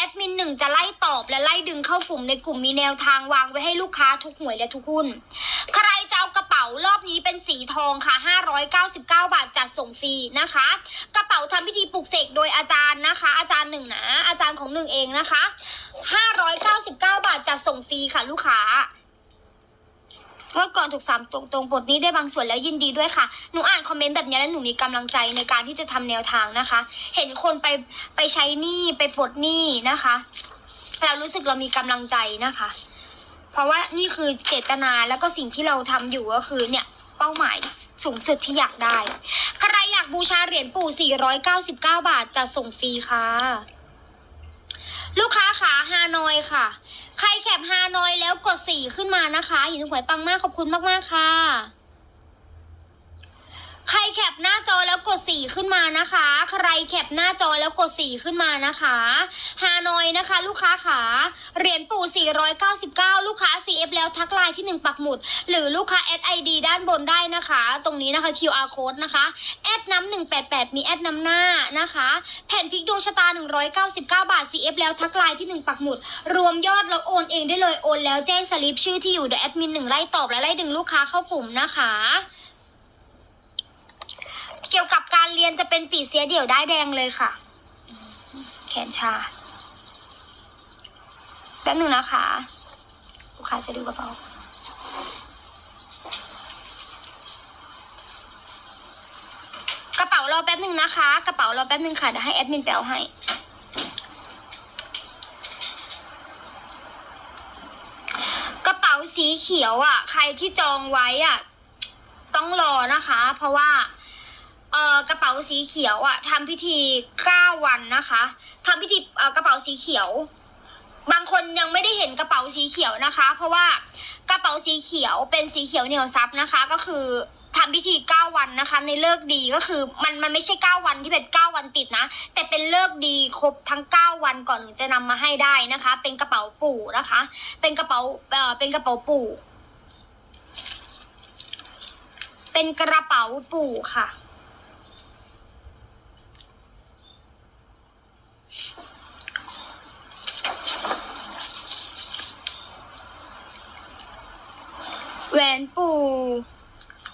อดมินหนึ่งจะไล่ตอบและไล่ดึงเข้ากลุ่มในกลุ่มมีแนวทางวางไว้ให้ลูกค้าทุกหน่วยและทุกหุ้น ใครจะเอากระเป๋ารอบนี้เป็นสีทองค่ะ 599 บาทจัดส่งฟรีนะคะ กระเป๋าทำพิธีปลุกเสกโดยอาจารย์นะคะ อาจารย์หนึ่งนะอาจารย์ของหนึ่งเองนะคะ 599 บาทจัดส่งฟรีค่ะลูกค้า เมื่อก่อนถูกสามตรงตรงบทนี้ได้บางส่วนแล้วยินดีด้วยค่ะ หนูอ่านคอมเมนต์แบบนี้แล้วหนูมีกำลังใจในการที่จะทำแนวทางนะคะ เห็นคนไปไปใช้หนี้ไปปลดหนี้นะคะเรารู้สึกเรามีกำลังใจนะคะ เพราะว่านี่คือเจตนาแล้วก็สิ่งที่เราทำอยู่ก็คือเนี่ยเป้าหมายสูงสุดที่อยากได้ ใครอยากบูชาเหรียญปู่ 499 บาทจะส่งฟรีค่ะ ลูกค้าขาฮานอยค่ะ ใครแคปฮานอยแล้วกดสี่ขึ้นมานะคะหินหวยปังมากขอบคุณมากๆค่ะ ใครแคปหน้าจอ แล้วกดสี่ขึ้นมานะคะ ใครแคปหน้าจอแล้วกดสี่ขึ้นมานะคะฮานอยนะคะ ลูกค้าขาเหรียญปู่ 499 ลูกค้า CF แล้วทักไลน์ที่ 1 ปักหมุด หรือลูกค้าแอดไดีด้านบนได้นะคะ ตรงนี้นะคะ QR code นะคะแอดน้ำ188 มีแอดน้ำหน้านะคะ แผ่นพลิกดวงชะตา 199 บาท CF แล้วทักไลน์ที่ 1 ปักหมุด รวมยอดแล้วโอนเองได้เลยโอนแล้วแจ้งสลิปชื่อที่อยู่เดี๋ยวแอดมินหนึ่งไล่ตอบและไล่ดึงลูกค้าเข้ากลุ่มนะคะ เกี่ยวกับการเรียนจะเป็นปีเสียเดี่ยวได้แดงเลยค่ะ แขนชา แป๊บหนึ่งนะคะ ลูกค้าจะดูกระเป๋ากระเป๋ารอแป๊บหนึ่งนะคะ กระเป๋ารอแป๊บหนึ่งค่ะเดี๋ยวให้แอดมินแปลให้ กระเป๋าสีเขียวอะ ใครที่จองไว้อะ ต้องรอนะคะ เพราะว่า เอ่อกระเป๋าสีเขียวอะทำพิธีเก้าวันนะคะทำพิธีเอ่อกระเป๋าสีเขียว บางคนยังไม่ได้เห็นกระเป๋าสีเขียวนะคะ เพราะว่ากระเป๋าสีเขียวเป็นสีเขียวเหนียวซับนะคะ ก็คือทำพิธีเก้าวันนะคะ ในเลิกษ์ดีก็คือมันมันไม่ใช่เก้าวันที่เป็นเก้าวันติดนะ แต่เป็นเลิกษ์ดีครบทั้งเก้าวันก่อนถึงจะนำมาให้ได้นะคะ เป็นกระเป๋าปู่นะคะ เป็นกระเป๋าเอ่อเป็นกระเป๋าปู่ เป็นกระเป๋าปู่ค่ะ แหวน ปู่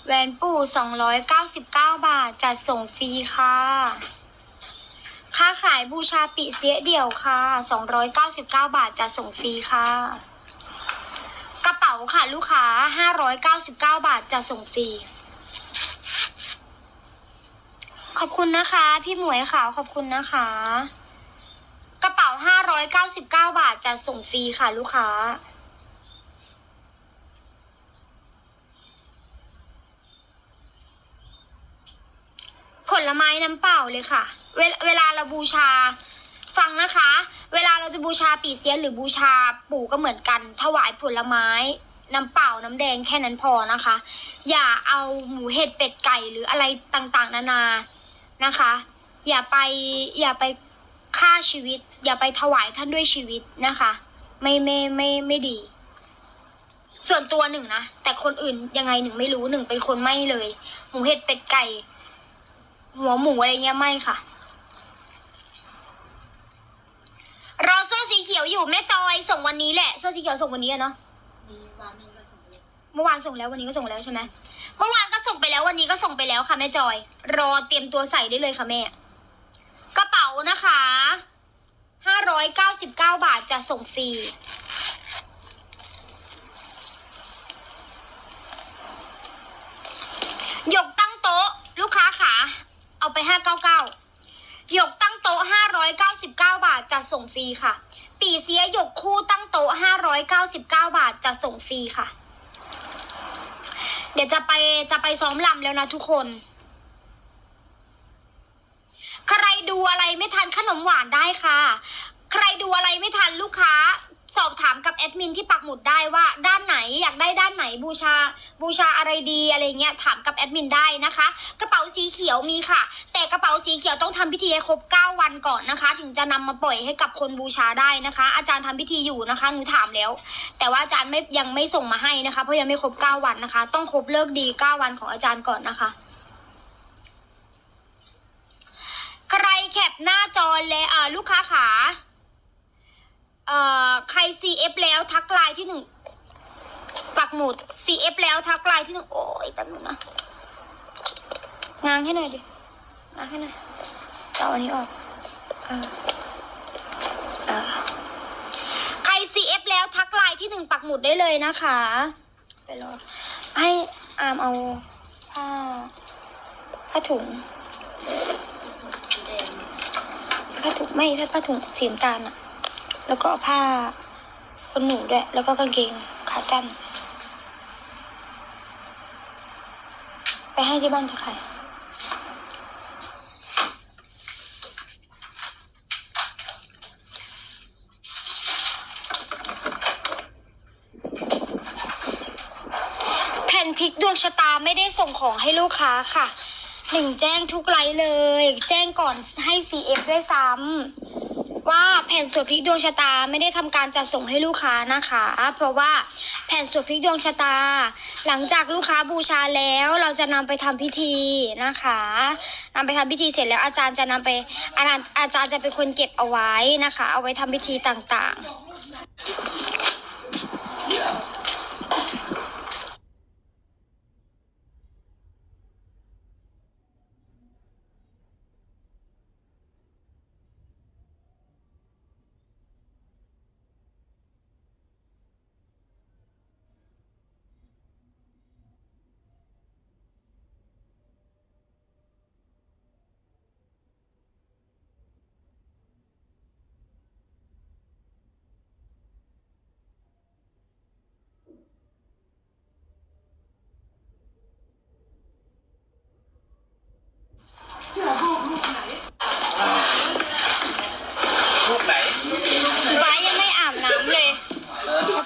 แหวนปู่สองร้อยเก้าสิบเก้าบาท จัดส่งฟรีค่ะ ค่าขายบูชาปิเสียเดี่ยวค่ะสองร้อยเก้าสิบเก้าบาท จัดส่งฟรีค่ะ กระเป๋าค่ะลูกค้าห้าร้อยเก้าสิบเก้าบาท จัดส่งฟรี ขอบคุณนะคะ พี่หมวยขาวขอบคุณนะคะ กระเป๋าห้าร้อยเก้าสิบเก้าบาท จัดส่งฟรีค่ะ ลูกค้า ผ ลไม้น้ำเปล่าเลยค่ะ เวลาเวลาเราบูชา ฟังนะคะ เวลาเราจะบูชาปีเสียนหรือบูชาปู่ก็เหมือนกัน ถวายผลไม้น้ำเปล่าน้ำแดงแค่นั้นพอนะคะ อย่าเอาหมูเห็ดเป็ดไก่หรืออะไรต่างๆ นานานะคะ อย่าไปอย่าไปฆ่าชีวิต อย่าไปถวายท่านด้วยชีวิตนะคะ ไม่ไม่ไม่ไม่ดี ส่วนตัวหนึ่งนะแต่คนอื่นยังไงหนึ่งไม่รู้หนึ่งเป็นคนไม่เลย หมูเห็ดเป็ดไก่ หัวหมูอะไรเงี้ยไม่ค่ะ รอเสื้อสีเขียวอยู่แม่จอยส่งวันนี้แหละเสื้อสีเขียวส่งวันนี้อะเนาะเมื่อวานส่งแล้ววันนี้ก็ส่งแล้วใช่ไหมเมื่อวานก็ส่งไปแล้ววันนี้ก็ส่งไปแล้วค่ะแม่จอย รอเตรียมตัวใส่ได้เลยค่ะแม่ กระเป๋านะคะห้าร้อยเก้าสิบเก้าบาทจะส่งฟรีหยกตั้งโต๊ะ ลูกค้าขา เอาไปห้าเก้าเก้าหยกตั้งโต๊ะห้าร้อยเก้าสิบเก้าบาทจะส่งฟรีค่ะ ปีเสียหยกคู่ตั้งโต๊ะห้าร้อยเก้าสิบเก้าบาทจะส่งฟรีค่ะ เดี๋ยวจะไปจะไปซ้อมลำแล้วนะทุกคน ใครดูอะไรไม่ทันขนมหวานได้ค่ะ ใครดูอะไรไม่ทันลูกค้า สอบถามกับแอดมินที่ปักหมุดได้ว่าด้านไหนอยากได้ด้านไหนบูชาบูชาอะไรดีอะไรเงี้ยถามกับแอดมินได้นะคะ กระเป๋าสีเขียวมีค่ะ แต่กระเป๋าสีเขียวต้องทำพิธีให้ครบ 9 วันก่อนนะคะ ถึงจะนำมาปล่อยให้กับคนบูชาได้นะคะ อาจารย์ทำพิธีอยู่นะคะหนูถามแล้ว แต่ว่าอาจารย์ไม่ยังไม่ส่งมาให้นะคะ เพราะยังไม่ครบ 9 วันนะคะ ต้องครบเลิกดี 9 วันของอาจารย์ก่อนนะคะใครแคปหน้าจอเลยอ่าลูกค้าขา CF แล้วทักไลน์ที่หนึ่งปักหมุด CF แล้วทักไลน์ที่หนึ่งโอ้ยแป๊บนึงนะง้างให้หน่อยดิง้างให้หน่อยจะเอาอันนี้ออกเออเออใคร CF แล้วทักไลน์ที่หนึ่งปักหมุดได้เลยนะคะ ไปรอให้อามเอาผ้าผ้าถุงผ้าถุงไม่ผ้าถุงสีน้ำตาลอะ แล้วก็ผ้าคนหนูด้วย แล้วก็กางเกงขาสั้น ไปให้ที่บ้านจะใครแผ่นพลิกดวงชะตาไม่ได้ส่งของให้ลูกค้าค่ะหนึ่งแจ้งทุกไลน์เลย แจ้งก่อนให้ CF ด้วยซ้ำ ว่าแผ่นสวดพลิกดวงชะตาไม่ได้ทำการจัดส่งให้ลูกค้านะคะ เพราะว่าแผ่นสวดพลิกดวงชะตา หลังจากลูกค้าบูชาแล้วเราจะนำไปทำพิธีนะคะนำไปทำพิธีเสร็จแล้วอาจารย์จะนำไปอาจารย์อาจารย์จะเป็นคนเก็บเอาไว้นะคะ เอาไว้ทำพิธีต่างๆ